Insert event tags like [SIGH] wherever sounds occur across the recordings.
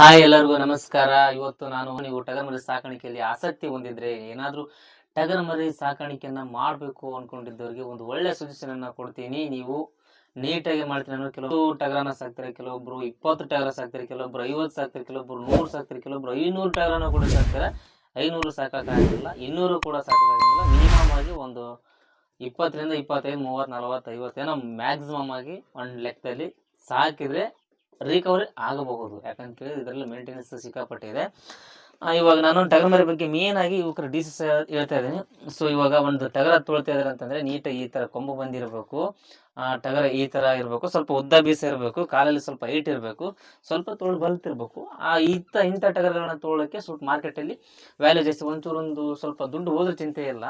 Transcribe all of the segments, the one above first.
Hi ಎಲ್ಲರಿಗೂ ನಮಸ್ಕಾರ. ಇವತ್ತು ನಾನು ನೀವು ಟಗರ್ ಮರಿ ಸಾಕಾಣಿಕೆಯಲ್ಲಿ ಆಸಕ್ತಿ ಹೊಂದಿದ್ರೆ ಏನಾದರೂ ಟಗರ್ ಮರಿ ಸಾಕಾಣಿಕೆಯನ್ನ ಮಾಡಬೇಕು ಅನ್ಕೊಂಡಿದ್ದವರಿಗೆ ಒಂದು ಒಳ್ಳೆ ಸಜೆಷನ್ ಅನ್ನ ಕೊಡ್ತೀನಿ. ನೀವು ನೀಟಾಗಿ ಮಾಡ್ತೀನಿ ಅಂದ್ರೆ ಕೆಲವು ಟಗರನ ಸಾಕ್ತಾರೆ, ಕೆಲವೊಬ್ರು ಇಪ್ಪತ್ತು ಟಗರ ಸಾಕ್ತಾರೆ, ಕೆಲವೊಬ್ರು ಐವತ್ತು ಸಾಕ್ತಾರೆ, ಕೆಲವೊಬ್ರು ನೂರು ಸಾಕ್ತಾರೆ, ಕೆಲವೊಬ್ರು ಐನೂರು ಟಗರನ್ನ ಕೂಡ ಸಾಕ್ತಾರೆ? ಐನೂರು ಸಾಕಾಗಿಲ್ಲ ಇನ್ನೂರು ಕೂಡ ಸಾಕಾಗಿಲ್ಲ ಮಿನಿಮಮ್ ಆಗಿ ಒಂದು ಇಪ್ಪತ್ತರಿಂದ ಇಪ್ಪತ್ತೈದು, ಮೂವತ್ತು, ನಲವತ್ತು ಏನೋ ಮ್ಯಾಕ್ಸಿಮಮ್ ಆಗಿ ಒಂದು ಲೆಕ್ಕದಲ್ಲಿ ಸಾಕಿದ್ರೆ ರಿಕವರಿ ಆಗಬಹುದು. ಯಾಕಂತ ಕೇಳಿದ್ರೆ ಇದರಲ್ಲಿ ಮೇಂಟೆನೆನ್ಸ್ ಸಿಕ್ಕಾಪಟ್ಟಿದೆ. ಇವಾಗ ನಾನು ಟಗರ್ ಮರಿ ಬಗ್ಗೆ ಮೇನ್ ಆಗಿ ಇವಕ್ರ ಡಿಸೀಸ್ ಹೇಳ್ತಾ ಇದ್ದೀನಿ. ಸೊ ಇವಾಗ ಒಂದು ಟಗರ ತೊಳ್ತಾ ಇದಾರೆ ಅಂತಂದ್ರೆ ನೀಟಾಗಿ ಈ ತರ ಕೊಂಬು ಬಂದಿರಬೇಕು. ಆ, ಟಗರ ಈ ತರ ಇರಬೇಕು ಸ್ವಲ್ಪ ಉದ್ದ ಬೀಸ ಇರಬೇಕು. ಕಾಲಲ್ಲಿ ಸ್ವಲ್ಪ ಹೈಟ್ ಇರಬೇಕು. ಸ್ವಲ್ಪ ತೋಳು ಬಲ್ತಿರ್ಬೇಕು. ಆ ಇಂಥ ಇಂಥ ಟಗರ್ಗಳನ್ನ ತೊಗೊಳಕ್ಕೆ ಸ್ವಲ್ಪ ಮಾರ್ಕೆಟಲ್ಲಿ ವ್ಯಾಲ್ಯೂ ಜಾಸ್ತಿ. ಒಂಚೂರೊಂದು ಸ್ವಲ್ಪ ದುಡ್ಡು ಹೋದ್ರೆ ಚಿಂತೆ ಇಲ್ಲ.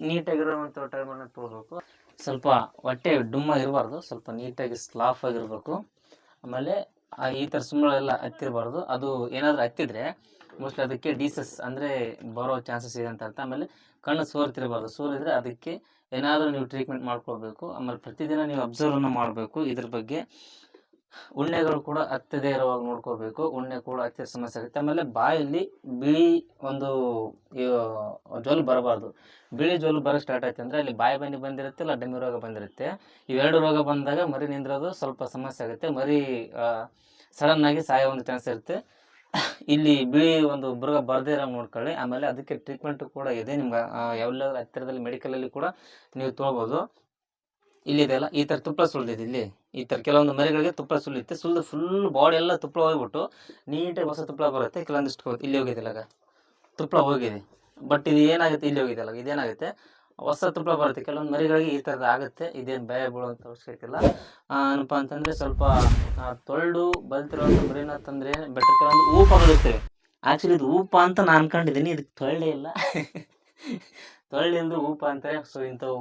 ನೀಟಾಗಿರುವಂಥ ಟಗರ್ಗಳನ್ನ ತೊಗೊಳ್ಬೇಕು ಸ್ವಲ್ಪ ಹೊಟ್ಟೆ ಡುಮ್ಮ ಇರಬಾರ್ದು. ಸ್ವಲ್ಪ ನೀಟಾಗಿ ಸ್ಲಾಫ್ ಆಗಿರ್ಬೇಕು. ಆಮೇಲೆ ಈ ಥರ ಸುಮ್ಮನೆಲ್ಲ ಹತ್ತಿರಬಾರ್ದು. ಅದು ಏನಾದರೂ ಹತ್ತಿದ್ರೆ ಮೋಸ್ಟ್ಲಿ ಅದಕ್ಕೆ ಡಿಸಸ್ ಅಂದರೆ ಬರೋ ಚಾನ್ಸಸ್ ಇದೆ ಅಂತ ಅರ್ಥ. ಆಮೇಲೆ ಕಣ್ಣು ಸೋರ್ತಿರಬಾರ್ದು. ಸೋರಿದ್ರೆ ಅದಕ್ಕೆ ಏನಾದರೂ ನೀವು ಟ್ರೀಟ್ಮೆಂಟ್ ಮಾಡ್ಕೊಳ್ಬೇಕು. ಆಮೇಲೆ ಪ್ರತಿದಿನ ನೀವು ಅಬ್ಸರ್ವ್ನ ಮಾಡಬೇಕು ಇದ್ರ ಬಗ್ಗೆ. ಉಣ್ಣೆಗಳು ಕೂಡ ಹತ್ತದೇ ಇರುವಾಗ ನೋಡ್ಕೋಬೇಕು. ಉಣ್ಣೆ ಕೂಡ ಹತ್ತಿರ ಸಮಸ್ಯೆ ಆಗುತ್ತೆ. ಆಮೇಲೆ ಬಾಯಲ್ಲಿ ಬಿಳಿ ಒಂದು ಜೊಲ್ ಬರಬಾರ್ದು. ಬಿಳಿ ಜೊಲ್ ಬರೋ ಸ್ಟಾರ್ಟ್ ಆಯ್ತು ಅಂದರೆ ಅಲ್ಲಿ ಬಾಯಿ ಬನ್ನಿ ಬಂದಿರುತ್ತೆ ಇಲ್ಲ ಡೆಂಗ್ಯೂ ರೋಗ ಬಂದಿರುತ್ತೆ. ಇವೆರಡು ರೋಗ ಬಂದಾಗ ಮರಿ ನಿಂದ್ರೋದು ಸ್ವಲ್ಪ ಸಮಸ್ಯೆ ಆಗುತ್ತೆ. ಮರಿ ಸಡನ್ ಆಗಿ ಸಾಯೋ ಒಂದು ಚಾನ್ಸ್ ಇರುತ್ತೆ. ಇಲ್ಲಿ ಬಿಳಿ ಒಂದು ಬುರ್ಗ ಬರದೇ ಇರೋ ನೋಡ್ಕೊಳ್ಳಿ. ಆಮೇಲೆ ಅದಕ್ಕೆ ಟ್ರೀಟ್ಮೆಂಟ್ ಕೂಡ ಇದೆ. ನಿಮ್ಗೆ ಯಾವೆಲ್ಲ ಹತ್ತಿರದಲ್ಲಿ ಮೆಡಿಕಲಲ್ಲಿ ಕೂಡ ನೀವು ತೊಳ್ಬೋದು ಇಲ್ಲಿದೆಯಲ್ಲ ಈ ಥರ ತುಪ್ಪಳ ಸುಳಿದಿದೆ ಇಲ್ಲಿ. ಈ ಥರ ಕೆಲವೊಂದು ಮರಿಗಳಿಗೆ ತುಪ್ಪಳ ಸುಳಿಯುತ್ತೆ ಸುಲಿದು ಫುಲ್ ಬಾಡಿ ಎಲ್ಲ ತುಪ್ಪಳ ಹೋಗ್ಬಿಟ್ಟು ನೀಟಾಗಿ ಹೊಸ ತುಪ್ಪಳ ಬರುತ್ತೆ. ಕೆಲವೊಂದಿಷ್ಟು ಇಲ್ಲಿ ಹೋಗಿದ್ದಿಲ್ಲ ತುಪ್ಪಳ ಹೋಗಿದೆ. ಬಟ್ ಇದು ಏನಾಗುತ್ತೆ? ಇಲ್ಲಿ ಹೋಗಿದೆಲ್ಲ ಇದೇನಾಗುತ್ತೆ? ಹೊಸ ತುಪ್ಪಳ ಬರುತ್ತೆ. ಕೆಲವೊಂದು ಮರಿಗಳಿಗೆ ಈ ಥರದ್ದು ಆಗುತ್ತೆ. ಇದೇನು ಭಯ ಬೀಳುವಂಥ ಅವಶ್ಯಕತೆ ಇಲ್ಲ. ಏನಪ್ಪ ಅಂತಂದರೆ ಸ್ವಲ್ಪ ತೊಳ್ಳು ಬಲ್ತಿರೋವಂಥ ಬಲ್ತಿರುವಂಥ ಮರಿನ ತಂದರೆ ಬೆಟ್ರ್ ಕೆಲವೊಂದು ಊಪಗಳಿರ್ತವೆ ಆ್ಯಕ್ಚುಲಿ ಇದು ಊಪ ಅಂತ ನಾನು ಅನ್ಕೊಂಡಿದ್ದೀನಿ ಇದಕ್ಕೆ ತೊಳ್ಳೆ ಇಲ್ಲ. [LAUGHS] ತೊಳ್ಳಿಲ್ದು ಊಪ ಅಂತಾರೆ. ಸೊ ಇಂಥವು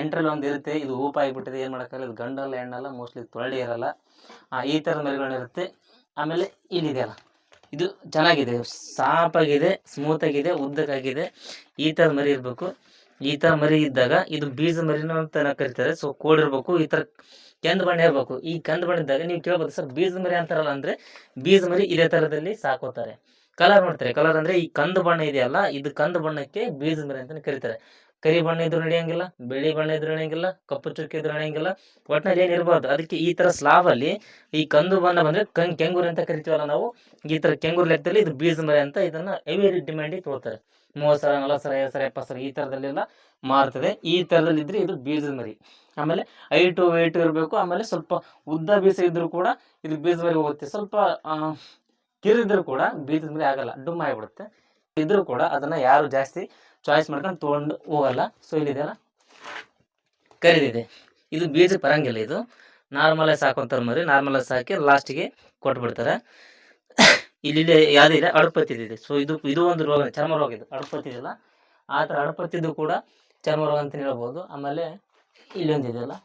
ಎಂಟ್ರಲ್ಲಿ ಒಂದು ಇರುತ್ತೆ, ಇದು ಊಪ ಆಗಿಬಿಟ್ಟಿದೆ ಏನು ಮಾಡೋಕ್ಕಾಗಲ್ಲ, ಇದು ಗಂಡಲ್ಲ, ಹೆಣ್ಣಲ್ಲ ಮೋಸ್ಟ್ಲಿ ತೊಳ್ಳಿ ಇರಲ್ಲ. ಈ ಥರದ ಮರಿಗಳಿರುತ್ತೆ ಆಮೇಲೆ ಇಲ್ಲಿದೆಯಲ್ಲ ಇದು ಚೆನ್ನಾಗಿದೆ ಸಾಪಾಗಿದೆ ಸ್ಮೂತಾಗಿದೆ ಉದ್ದಕ್ಕಾಗಿದೆ. ಈ ಥರದ ಮರಿ ಇರಬೇಕು. ಈ ಥರ ಮರಿ ಇದ್ದಾಗ ಇದು ಬೀಜ ಮರಿನೂ ಅಂತ ಕರೀತಾರೆ ಸೊ ಕೋಡಿರ್ಬೇಕು ಈ ಥರ ಕೆಂದು ಬಣ್ಣ ಇರಬೇಕು. ಈ ಕಂದು ಬಣ್ಣ ಇದ್ದಾಗ ನೀವು ಕೇಳ್ಬೋದು, ಸರ್, ಬೀಜ ಮರಿ ಅಂತಾರಲ್ಲ ಅಂದರೆ ಬೀಜ ಮರಿ ಇದೇ ಥರದಲ್ಲಿ ಸಾಕೋತಾರೆ. ಕಲರ್ ಮಾಡ್ತಾರೆ ಕಲರ್ ಅಂದರೆ ಈ ಕಂದು ಬಣ್ಣ ಇದೆಯಲ್ಲ, ಇದು ಕಂದು ಬಣ್ಣಕ್ಕೆ ಬೀಜ ಮರಿ ಅಂತಲೇ ಕರೀತಾರೆ. ಕರಿ ಬಣ್ಣ ಇದ್ರೂ ನಡೆಯಂಗಿಲ್ಲ, ಬಿಳಿ ಬಣ್ಣ ಇದ್ರೂ ನಡೆಯಂಗಿಲ್ಲ, ಕಪ್ಪು ಚುಕ್ಕಿ ಇದ್ರೂ ನಡೆಯಂಗಿಲ್ಲ ಒಟ್ಟಿನಲ್ಲಿ ಏನಿರ್ಬಾರ್ದು ಅದಕ್ಕೆ ಈ ತರ ಸ್ಲಾಬ್ ಅಲ್ಲಿ ಈ ಕಂದು ಬಣ್ಣ ಬಂದ್ರೆ ಕಂ ಕೆಂಗೂರು ಅಂತ ಕರಿತೀವಲ್ಲ ನಾವು, ಈ ತರ ಕೆಂಗೂರು ಲೆಕ್ಕದಲ್ಲಿ ಇದು ಬೀಜ ಮರಿ ಅಂತ ಇದನ್ನ ಹೆವಿ ಡಿಮ್ಯಾಂಡ್ ತೊಗೊಳ್ತಾರೆ ಮೂವತ್ತು ಸಾವಿರ ನಲವತ್ತು ಸಾವಿರ ಐವತ್ತು ಸಾವಿರ ಎಪ್ಪತ್ತು ಸಾವಿರ ಈ ಥರದಲ್ಲೆಲ್ಲ ಮಾರ್ತದೆ. ಈ ಥರದಲ್ಲಿ ಇದ್ರೆ ಇದು ಬೀಜದ ಮರಿ. ಆಮೇಲೆ ಐಟು ವೆಯ್ಟು ಇರಬೇಕು, ಆಮೇಲೆ ಸ್ವಲ್ಪ ಉದ್ದ ಬೀಜ ಇದ್ರೂ ಕೂಡ ಇದು ಬೀಜ ಮರಿ ಹೋಗುತ್ತೆ. ಸ್ವಲ್ಪ ಕಿರಿದ್ರು ಕೂಡ ಬೀಜದ ಮರಿ ಆಗಲ್ಲ, ಡುಮ್ಮ ಆಗಿಬಿಡುತ್ತೆ. ಇದ್ರೂ ಕೂಡ ಅದನ್ನ ಯಾರು ಜಾಸ್ತಿ ಚಾಯ್ಸ್ ಮಾಡ್ಕೊಂಡು ತೊಗೊಂಡು ಹೋಗಲ್ಲ. ಸೊ ಇಲ್ಲಿದೆಯಲ್ಲ? ಕರಿದಿದೆ. ಇದು ಬೀಜ ಬರಂಗಿಲ್ಲ ಇದು. ನಾರ್ಮಲಾಗಿ ಸಾಕೊಂತಾರೆ ಮರಿ ನಾರ್ಮಲಾಗಿ ಸಾಕಿ ಲಾಸ್ಟಿಗೆ ಕೊಟ್ಬಿಡ್ತಾರೆ. ಇಲ್ಲಿ ಯಾವುದಿದೆ ಅಡುಪತ್ತಿದೆ ಸೊ ಇದು. ಇದು ಒಂದು ರೋಗ, ಚರ್ಮ ರೋಗ ಇದು. ಅಡುಪತ್ತಿದೆಯಲ್ಲ ಆ ಥರ ಅಡುಪತ್ತಿದ್ದು ಕೂಡ ಚರ್ಮ ರೋಗ ಅಂತ ಹೇಳ್ಬೋದು. ಆಮೇಲೆ ಇಲ್ಲೊಂದಿದೆಯಲ್ಲ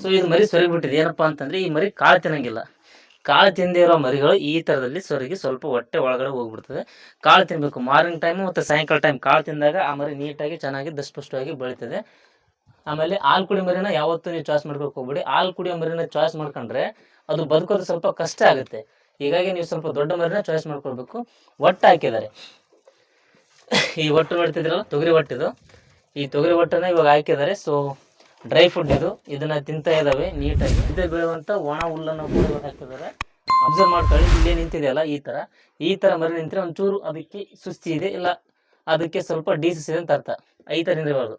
ಸೊ ಇದು ಮರಿ ಸೊರಗಿಬಿಟ್ಟಿದೆ. ಏನಪ್ಪ ಅಂತಂದರೆ ಈ ಮರಿ ಕಾಳು ತಿನ್ನಂಗಿಲ್ಲ. ಕಾಳು ತಿಂದೇ ಇರೋ ಮರಿಗಳು ಈ ಥರದಲ್ಲಿ ಸೊರಗಿ ಸ್ವಲ್ಪ ಹೊಟ್ಟೆ ಒಳಗಡೆ ಹೋಗ್ಬಿಡ್ತದೆ. ಕಾಳು ತಿನ್ನಬೇಕು ಮಾರ್ನಿಂಗ್ ಟೈಮು ಮತ್ತು ಸಾಯಂಕಾಲ ಟೈಮ್. ಕಾಳು ತಿಂದಾಗ ಆ ಮರಿ ನೀಟಾಗಿ ಚೆನ್ನಾಗಿ ದಷ್ಟಪುಷ್ಟವಾಗಿ ಬೆಳೀತದೆ. ಆಮೇಲೆ ಹಾಲು ಕುಡಿ ಮರಿನ ಯಾವತ್ತೂ ನೀವು ಚಾಯ್ಸ್ ಮಾಡ್ಬೇಕು ಹೋಗ್ಬಿಡಿ. ಹಾಲು ಕುಡಿಯೋ ಮರಿನ ಚಾಯ್ಸ್ ಮಾಡ್ಕೊಂಡ್ರೆ ಅದು ಬದುಕೋದು ಸ್ವಲ್ಪ ಕಷ್ಟ ಆಗುತ್ತೆ. ಹೀಗಾಗಿ ನೀವು ಸ್ವಲ್ಪ ದೊಡ್ಡ ಮರಿನ ಚಾಯ್ಸ್ ಮಾಡ್ಕೊಳ್ಬೇಕು. ಒಟ್ಟು ಹಾಕಿದ್ದಾರೆ. ಈ ಒಟ್ಟು ನೋಡ್ತಿದ್ರಲ್ಲ ತೊಗರಿ ಒಟ್ಟಿದು. ಈ ತೊಗರಿ ಒಟ್ಟನ್ನ ಇವಾಗ ಹಾಕಿದ್ದಾರೆ. ಸೊ ಡ್ರೈ ಫುಡ್ ಇದು. ಇದನ್ನ ತಿಂತಾ ಇದಾವೆ, ನೀಟಾಗಿ. ಇದೆ ಬೆಳೆಯುವಂತ ಒಣ ಹುಲ್ಲನ್ನು ಕೂಡ ಹಾಕಿದ್ದಾರೆ ಅಬ್ಸರ್ವ್ ಮಾಡ್ಕೊಳ್ಳಿ, ಇಲ್ಲೇ ನಿಂತಿದೆಯಲ್ಲ ಈ ತರ. ಈ ತರ ಮರಿ ನಿಂತರೆ ಒಂಚೂರು ಅದಕ್ಕೆ ಸುಸ್ತಿ ಇದೆ, ಇಲ್ಲ ಅದಕ್ಕೆ ಸ್ವಲ್ಪ ಡೀಸಸ್ ಇದೆ ಅಂತ ಅರ್ಥ. ಐತರಿಂದ ತರ ನಿಂದಿರಬಾರ್ದು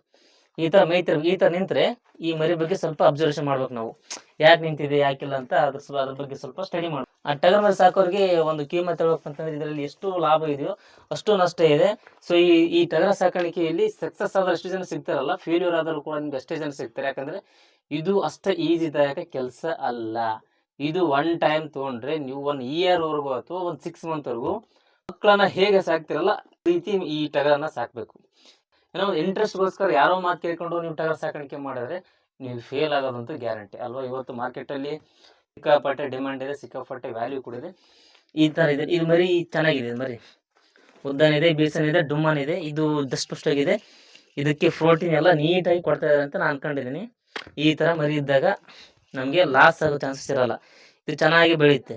ಈ ತರ ಈತ ಈ ತರ ನಿಂತ್ರೆ ಈ ಮರಿ ಬಗ್ಗೆ ಸ್ವಲ್ಪ ಅಬ್ಸರ್ವೇಷನ್ ಮಾಡ್ಬೇಕು ನಾವು. ಯಾಕೆ ನಿಂತಿದೆ, ಯಾಕಿಲ್ಲ ಅಂತ ಅದ್ರ ಅದ್ರ ಬಗ್ಗೆ ಸ್ವಲ್ಪ ಸ್ಟಡಿ ಮಾಡಿ. ಆ ಟಗರ್ ಮರಿ ಸಾಕೋರಿಗೆ ಒಂದು ಕೀಮತ್ ಹೇಳ್ಬೇಕಂತಂದ್ರೆ ಇದರಲ್ಲಿ ಎಷ್ಟು ಲಾಭ ಇದೆಯೋ ಅಷ್ಟು ನಷ್ಟ ಇದೆ. ಸೊ ಈ ಈ ಟಗರ ಸಾಕಾಣಿಕೆಯಲ್ಲಿ ಸಕ್ಸಸ್ ಆದ್ರೆ ಅಷ್ಟು ಜನ ಸಿಗ್ತಾರಲ್ಲ ಫೇಲ್ಯೂರ್ ಆದರೂ ಕೂಡ ನಿಮ್ಗೆ ಅಷ್ಟೇ ಜನ ಸಿಗ್ತಾರೆ. ಯಾಕಂದ್ರೆ ಇದು ಅಷ್ಟೇ ಈಸಿದಾಯಕ ಕೆಲಸ ಅಲ್ಲ. ಇದು ಒನ್ ಟೈಮ್ ತೊಗೊಂಡ್ರೆ ನೀವು ಒನ್ ಇಯರ್ವರೆಗೂ ಅಥವಾ ಒಂದು ಸಿಕ್ಸ್ ಮಂತ್ವರೆಗೂ ಮಕ್ಕಳನ್ನ ಹೇಗೆ ಸಾಕ್ತಿರಲ್ಲ ರೀತಿ ಈ ಟಗರನ್ನ ಸಾಕಬೇಕು. ಏನೋ ಇಂಟ್ರೆಸ್ಟ್ಗೋಸ್ಕರ ಯಾರೋ ಮಾತು ಕೇಳ್ಕೊಂಡು ನೀವು ಟಗರ್ ಸಾಕಾಣಿಕೆ ಮಾಡಿದ್ರೆ ನೀವು ಫೇಲ್ ಆಗೋದಂತೂ ಗ್ಯಾರಂಟಿ ಅಲ್ವಾ? ಇವತ್ತು ಮಾರ್ಕೆಟಲ್ಲಿ ಸಿಕ್ಕಾಪಟ್ಟೆ ಡಿಮ್ಯಾಂಡ್ ಇದೆ, ಸಿಕ್ಕಾಪಟ್ಟೆ ವ್ಯಾಲ್ಯೂ ಕೂಡ ಇದೆ. ಈ ಥರ ಇದೆ. ಇದು ಮರಿ ಚೆನ್ನಾಗಿದೆ, ಇದು ಮರಿ. ಇದೆ ಡುಮ್ಮನ್ ಇದೆ. ಇದು ದಷ್ಟಪುಷ್ಟಾಗಿದೆ. ಇದಕ್ಕೆ ಪ್ರೋಟೀನ್ ಎಲ್ಲ ನೀಟಾಗಿ ಕೊಡ್ತಾ ಇದ್ದಾರೆ ಅಂತ ನಾನು ಅನ್ಕೊಂಡಿದ್ದೀನಿ ಈ ಥರ ಮರಿ ಇದ್ದಾಗ ನಮಗೆ ಲಾಸ್ ಆಗೋ ಚಾನ್ಸಸ್ ಇರಲ್ಲ. ಇದು ಚೆನ್ನಾಗಿ ಬೆಳೆಯುತ್ತೆ.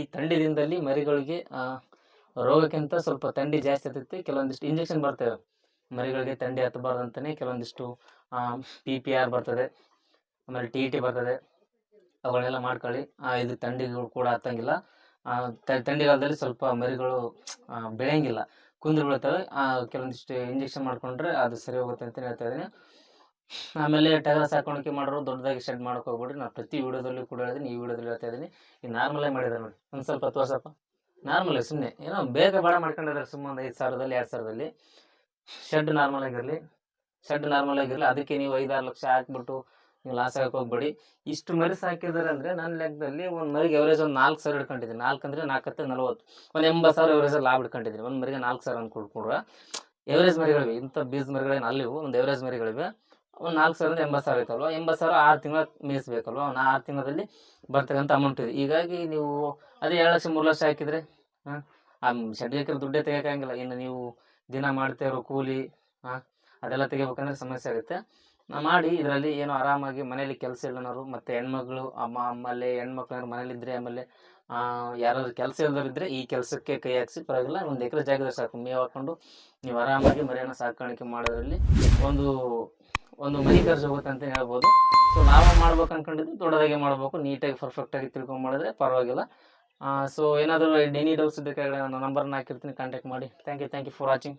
ಈ ಥಂಡಿ ದಿನದಲ್ಲಿ ಮರಿಗಳಿಗೆ ರೋಗಕ್ಕಿಂತ ಸ್ವಲ್ಪ ಥಂಡಿ ಜಾಸ್ತಿ ಆಗ್ತೈತಿ. ಕೆಲವೊಂದಿಷ್ಟು ಇಂಜೆಕ್ಷನ್ ಬರ್ತವೆ ಮರಿಗಳಿಗೆ ತಂಡಿ ಹತ್ತಬಾರ್ದು ಅಂತಲೇ ಕೆಲವೊಂದಿಷ್ಟು ಪಿ ಪಿ ಆರ್ ಬರ್ತದೆ ಆಮೇಲೆ ಟಿ ಟಿ ಬರ್ತದೆ ಅವುಗಳನ್ನೆಲ್ಲ ಮಾಡ್ಕೊಳ್ಳಿ. ಆ, ಇದು ತಂಡಿಗಳು ಕೂಡ ಹತ್ತಂಗಿಲ್ಲ. ಆ, ತ- ಸ್ವಲ್ಪ ಮರಿಗಳು ಬೆಳೆಯಂಗಿಲ್ಲ. ಕುಂದು ಬೀಳ್ತವೆ ಆ, ಕೆಲವೊಂದಿಷ್ಟು ಇಂಜೆಕ್ಷನ್ ಮಾಡಿಕೊಂಡ್ರೆ ಅದು ಸರಿ ಹೋಗುತ್ತೆ ಅಂತ ಹೇಳ್ತಾ ಇದ್ದೀನಿ. ಆಮೇಲೆ ಟಗರ ಸಾಕಾಣಿಕೆ ಮಾಡೋರು ದೊಡ್ಡದಾಗಿ ಶೆಡ್ ಮಾಡೋಕೆ ಹೋಗ್ಬಿಡ್ರಿ. ನಾನು ಪ್ರತಿ ವಿಡಿಯೋದಲ್ಲೂ ಕೂಡ ಹೇಳಿದ್ದೀನಿ ಈ ವಿಡಿಯೋದಲ್ಲಿ ಹೇಳ್ತಾ ಇದ್ದೀನಿ. ಈ ನಾರ್ಮಲಾಗಿ ಮಾಡಿದ್ದಾರೆ ನೋಡಿ. ಒಂದು ಸ್ವಲ್ಪ ತೋರ್ಸಪ್ಪ. ನಾರ್ಮಲ್ ಸುಮ್ಮನೆ ಏನೋ ಬೇಗ ಬೇಡ ಮಾಡ್ಕೊಂಡಿದ್ದಾರೆ ಸುಮ್ಮನೆ ಒಂದು ಐದು ಸಾವಿರದಲ್ಲಿ ಎರಡು ಸಾವಿರದಲ್ಲಿ. ಶೆಡ್ ನಾರ್ಮಲ್ ಆಗಿರಲಿ. ಶೆಡ್ ನಾರ್ಮಲ್ ಆಗಿರಲಿ. ಅದಕ್ಕೆ ನೀವು ಐದಾರು ಲಕ್ಷ ಹಾಕ್ಬಿಟ್ಟು ನೀವು ಲಾಸ್ ಆಗಕ್ಕೆ ಹೋಗ್ಬೇಡಿ. ಇಷ್ಟು ಮರಿ ಸಾಕಿದಾರೆ ಅಂದರೆ ನನ್ನ ಲೆಕ್ಕದಲ್ಲಿ ಒಂದು ಮರಿಗೆ ಎವರೇಜ್ ಒಂದು ನಾಲ್ಕು ಸಾವಿರ ಹಿಡ್ಕೊಂಡಿದ್ದೀನಿ. ನಾಲ್ಕು ಅಂದರೆ ನಾಲ್ಕತ್ತೆ ನಲ್ವತ್ತು. ಒಂದು ಎಂಬತ್ತು ಸಾವಿರ ಎವರೇಜ್ ಲಾಭ ಹಿಡ್ಕೊಂಡಿದ್ದೀನಿ. ಒಂದು ಮರಿಗೆ ನಾಲ್ಕು ಸಾವಿರ ಅಂದ್ಕೊಳ್ಕೊಡ್ರೆ ಎವರೇಜ್ ಮರಿಗಳಿವೆ. ಇಂಥ ಬೀಜ ಮರಿಗಳೇನು ಅಲ್ಲಿವು ಒಂದು ಎವರೇಜ್ ಮರಿಗಳಿವೆ. ಒಂದು ನಾಲ್ಕು ಸಾವಿರದ ಎಂಬತ್ತು ಸಾವಿರ ಐತಲ್ವ ಎಂಬತ್ತು ಸಾವಿರ ಆರು ತಿಂಗಳ ಮೇಯಿಸ್ಬೇಕಲ್ವ? ಒಂದು ಆರು ತಿಂಗಳಲ್ಲಿ ಬರ್ತಕ್ಕಂಥ ಅಮೌಂಟ್ ಇದೆ. ಹೀಗಾಗಿ ನೀವು ಅದೇ ಎರಡು ಲಕ್ಷ, ಮೂರು ಲಕ್ಷ ಹಾಕಿದರೆ, ಹಾಂ? ಆ ಶೆಡ್ ಹಾಕಿರೋ ದುಡ್ಡೇ ತೆಗಿಯೋಕ್ಕಾಗಿಲ್ಲ ಇನ್ನು ನೀವು ದಿನ ಮಾಡ್ತಾ ಇರೋ ಕೂಲಿ ಅದೆಲ್ಲ ತೆಗಿಬೇಕಂದ್ರೆ ಸಮಸ್ಯೆ ಆಗುತ್ತೆ. ಮಾಡಿ ಇದರಲ್ಲಿ ಏನು ಆರಾಮಾಗಿ ಮನೇಲಿ ಕೆಲಸ ಇಲ್ಲನವರು ಮತ್ತು ಹೆಣ್ಮಗಳು, ಅಮ್ಮ, ಅಮ್ಮಲ್ಲಿ ಹೆಣ್ಮಕ್ಳು ಮನೇಲಿದ್ದರೆ ಆಮೇಲೆ ಯಾರಾದ್ರು ಕೆಲಸ ಇಲ್ಲದರಿದ್ದರೆ ಈ ಕೆಲಸಕ್ಕೆ ಕೈ ಹಾಕಿಸಿ ಪರವಾಗಿಲ್ಲ, ಒಂದು ಎಕರೆ ಜಾಗದಲ್ಲಿ ಸಾಕು. ಮೇವು ಹಾಕೊಂಡು ನೀವು ಆರಾಮಾಗಿ ಮರೆಯನ್ನು ಸಾಕಾಣಿಕೆ ಮಾಡೋದ್ರಲ್ಲಿ ಒಂದು ಒಂದು ಮನೆ ಖರ್ಚು ಹೋಗುತ್ತೆ ಅಂತ ಹೇಳ್ಬೋದು. ಸೊ ನಾವು ಮಾಡ್ಬೇಕು ಅನ್ಕೊಂಡಿದ್ದು ದೊಡ್ಡದಾಗಿ ಮಾಡಬೇಕು, ನೀಟಾಗಿ ಪರ್ಫೆಕ್ಟಾಗಿ ತಿಳ್ಕೊಂಡು ಮಾಡಿದ್ರೆ ಪರವಾಗಿಲ್ಲ. ಸೊ ಏನಾದರೂ ಎನಿ ಡೌಟ್ಸ್ ಇದ್ದಕ್ಕೆ ನಾನು ನಂಬರ್ನ ಹಾಕಿರ್ತೀನಿ ಕಾಂಟ್ಯಾಕ್ಟ್ ಮಾಡಿ. Thank you thank you for watching